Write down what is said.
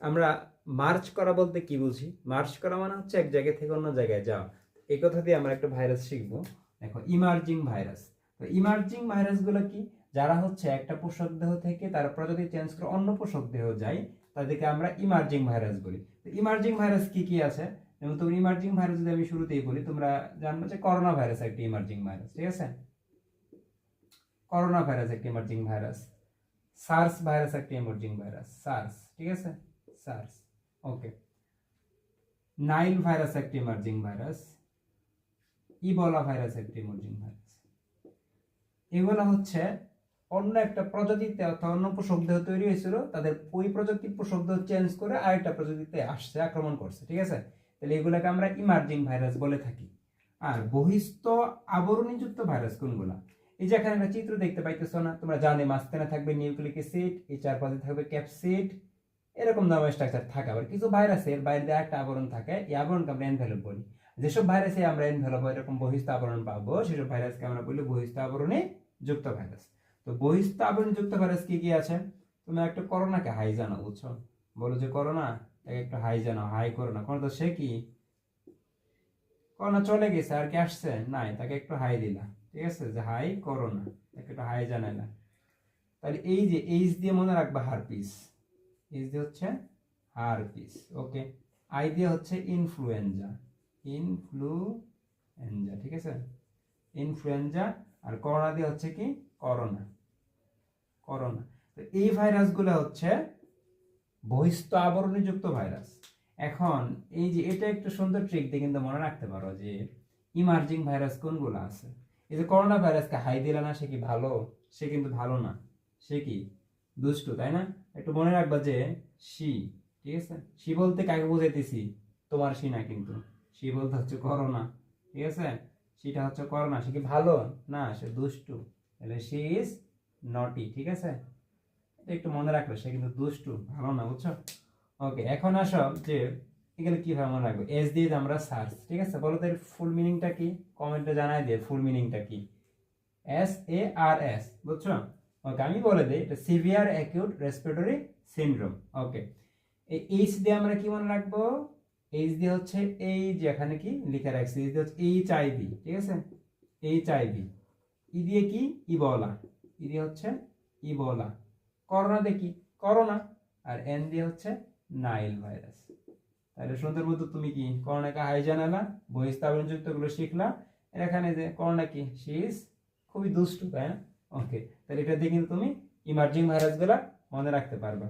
আমরা মার্চ করা বলতে কি বুঝি? মার্চ করা মানে হচ্ছে এক জায়গা থেকে অন্য জায়গায় যাওয়া। এই কথা দিয়ে আমরা একটা ভাইরাস শিখব। দেখো ইমার্জিং ভাইরাস তো ইমার্জিং ভাইরাসগুলো কি? যারা হচ্ছে একটা পোষক দেহ থেকে তার প্রজাতি চেঞ্জ করে অন্য পোষক দেহ যায়, তাদেরকে আমরা ইমার্জিং ভাইরাস বলি। তো ইমার্জিং ভাইরাস কি কি আছে? যেমন তুমি ইমার্জিং ভাইরাস যদি আমি শুরুতেই বলি, তোমরা জানবে যে করোনা ভাইরাস একটি ইমার্জিং ভাইরাস ঠিক আছে? করোনা ভাইরাস একটি ইমার্জিং ভাইরাস সার্স ভাইরাস একটি ইমার্জিং ভাইরাস সার্স ঠিক আছে? সার্স ওকে নাইল ভাইরাস একটি ইমার্জিং ভাইরাস ইবোলা ভাইরাস একটি ইমার্জিং ভাইরাস এগুলো হচ্ছে অন্য একটা প্রজাতিতে অর্থাৎ অন্য পোষক দেহ তৈরি হয়েছিল। তাদের ওই প্রজাতির পোষক দেহ চেঞ্জ করে আরেকটা প্রজাতিতে আসছে, আক্রমণ করছে, ঠিক আছে? তাহলে এগুলোকে আমরা ইমার্জিং ভাইরাস বলে থাকি। আর বহিস্থ আবরণীযুক্ত ভাইরাস কোনগুলা? এই যে এখানে একটা চিত্র দেখতে পাইতেছো না, তোমরা জানে মাঝখানে থাকবে নিউক্লিক অ্যাসিড এই চারপাশে থাকবে ক্যাপসিড এরকম নামের স্ট্রাকচার থাকে। আবার কিছু ভাইরাসের বাইরে একটা আবরণ থাকে, এই আবরণকে আমরা এনভেলপ বলি। যেসব ভাইরাসে আমরা এনভেলপ এরকম বহিস্থ আবরণ পাবো, সেসব ভাইরাসকে আমরা বলি বহিস্থ আবরণে যুক্ত ভাইরাস তো বহিস্থ আবরণ যুক্ত ভাইরাস কি কি আছে? তুমি একটা করোনাকে হাই জানো বুঝছ? বলো যে করোনা, তাকে একটু হাই জানো হাই করোনা তো সে কি? করোনা চলে গেছে, আর কি আসছে? নাই, তাকে একটু হাই দিলা, ঠিক আছে? যে হাই করোনা একটু হাই জানাইলা। তাহলে এই যে এইচ দিয়ে মনে রাখবা হারপিস এইচ দিয়ে হচ্ছে হারপিস ওকে আই দিয়ে হচ্ছে ইনফ্লুয়েঞ্জা ইনফ্লুয়েঞ্জা ঠিক আছে? ইনফ্লুয়েঞ্জা আর করোনা দিয়ে হচ্ছে কি? করোনা করোনা তো এই ভাইরাসগুলো হচ্ছে বহিস্থ আবরণীযুক্ত ভাইরাস এখন এই যে এটা একটু সুন্দর ট্রিক দিয়ে কিন্তু মনে রাখতে পারো যে ইমার্জিং ভাইরাস কোনগুলো আছে? এই যে করোনা ভাইরাসকে হাই দিলে না সে কি ভালো? সে কিন্তু ভালো না। সে কি? দুষ্টু, তাই না? একটু মনে রাখবা যে সি ঠিক আছে? সি বলতে কাকে বোঝাইতেছি? তোমার সি না কিন্তু। সি বলতে হচ্ছে করোনা, ঠিক আছে? সেটা হচ্ছে করোনা। সে কি ভালো? না, সে দুষ্টু। তাহলে সি ইজ নটি, ঠিক আছে? একটু মনে রাখবে, সে কিন্তু দুষ্টু, ভালো না, বুঝছ? ওকে, এখন আসো যে এখানে কীভাবে মনে রাখব? এস দিয়ে আমরা সার্চ, ঠিক আছে? বলো তো ফুল মিনিংটা কি? কমেন্টে জানাই দিয়ে ফুল মিনিংটা কি? এস এ আর এস বুঝছ? ওকে, আমি বলে দিই, এটা severe acute respiratory syndrome okay. এই এইচ দিয়ে আমরা কি মনে রাখব? এইচ দিয়ে হচ্ছে এই যে এখানে কি লিখে রাখছি এইচ দিয়ে হচ্ছে এইচ আইভি ঠিক আছে? এইচ আইভি ই দিয়ে কি? ইবলা ই দিয়ে হচ্ছে ইবলা করোনা দেখি করোনা আর এন দিয়ে হচ্ছে নাইল ভাইরাস তাহলে সুন্দর মতো তুমি কি করোনাকে হাই জানালা বহিস্তাবরণযুক্তগুলো শিখলা? এখানে যে করোনা কি? শীষ খুবই দুষ্টু তাই না ওকে তাহলে এটা দিয়ে কিন্তু তুমি ইমার্জিং ভাইরাসগুলা মনে রাখতে পারবা।